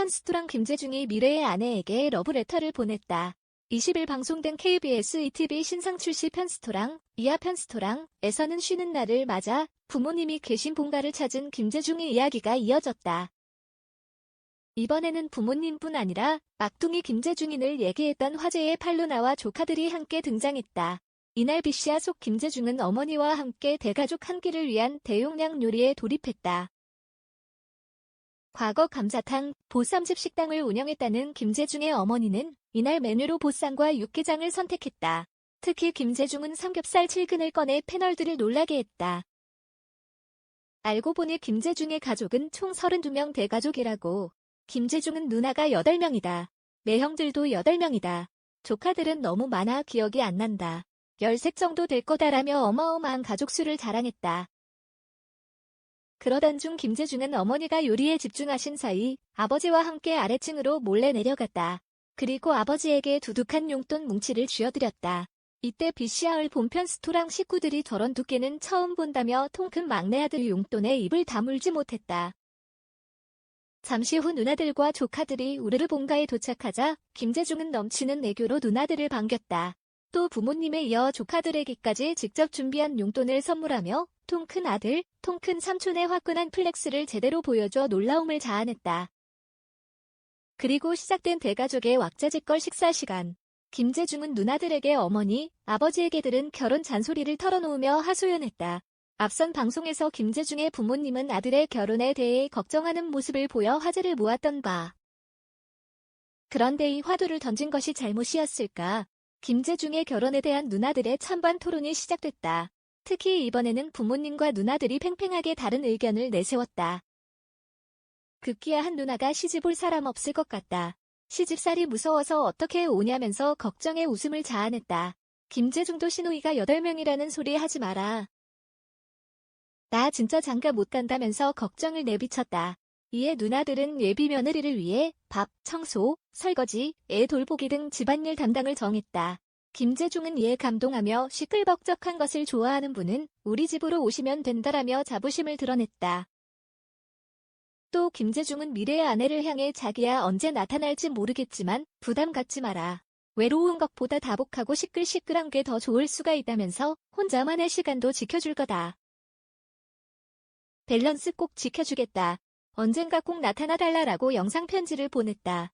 편스토랑 김재중이 미래의 아내에게 러브레터를 보냈다. 20일 방송된 KBS ETV 신상 출시 편스토랑, 이하 편스토랑에서는 쉬는 날을 맞아 부모님이 계신 본가를 찾은 김재중의 이야기가 이어졌다. 이번에는 부모님뿐 아니라 막둥이 김재중인을 얘기했던 화제의 팔로나와 조카들이 함께 등장했다. 이날 비씨야 속 김재중은 어머니와 함께 대가족 한 끼를 위한 대용량 요리에 돌입했다. 과거 감자탕, 보쌈집 식당을 운영했다는 김재중의 어머니는 이날 메뉴로 보쌈과 육개장을 선택했다. 특히 김재중은 삼겹살 7근을 꺼내 패널들을 놀라게 했다. 알고 보니 김재중의 가족은 총 32명 대가족이라고. 김재중은 누나가 8명이다. 매형들도 8명이다. 조카들은 너무 많아 기억이 안 난다. 13 정도 될 거다라며 어마어마한 가족 수를 자랑했다. 그러던 중 김재중은 어머니가 요리에 집중하신 사이 아버지와 함께 아래층으로 몰래 내려갔다. 그리고 아버지에게 두둑한 용돈 뭉치를 쥐어드렸다. 이때 BCR 본편 스토랑 식구들이 저런 두께는 처음 본다며 통큰 막내 아들 용돈에 입을 다물지 못했다. 잠시 후 누나들과 조카들이 우르르 본가에 도착하자 김재중은 넘치는 애교로 누나들을 반겼다. 또 부모님에 이어 조카들에게까지 직접 준비한 용돈을 선물하며 통 큰 아들, 통 큰 삼촌의 화끈한 플렉스를 제대로 보여줘 놀라움을 자아냈다. 그리고 시작된 대가족의 왁자지껄 식사 시간. 김재중은 누나들에게 어머니, 아버지에게 들은 결혼 잔소리를 털어놓으며 하소연했다. 앞선 방송에서 김재중의 부모님은 아들의 결혼에 대해 걱정하는 모습을 보여 화제를 모았던 바. 그런데 이 화두를 던진 것이 잘못이었을까? 김재중의 결혼에 대한 누나들의 찬반 토론이 시작됐다. 특히 이번에는 부모님과 누나들이 팽팽하게 다른 의견을 내세웠다. 급기야 한 누나가 시집 올 사람 없을 것 같다. 시집살이 무서워서 어떻게 오냐면서 걱정에 웃음을 자아냈다. 김재중도 신우이가 8명이라는 소리 하지 마라. 나 진짜 장가 못 간다면서 걱정을 내비쳤다. 이에 누나들은 예비 며느리를 위해 밥, 청소, 설거지, 애 돌보기 등 집안일 담당을 정했다. 김재중은 이에 감동하며 시끌벅적한 것을 좋아하는 분은 우리 집으로 오시면 된다라며 자부심을 드러냈다. 또 김재중은 미래의 아내를 향해 자기야 언제 나타날지 모르겠지만 부담 갖지 마라. 외로운 것보다 다복하고 시끌시끌한 게 더 좋을 수가 있다면서 혼자만의 시간도 지켜줄 거다. 밸런스 꼭 지켜주겠다. 언젠가 꼭 나타나달라라고 영상 편지를 보냈다.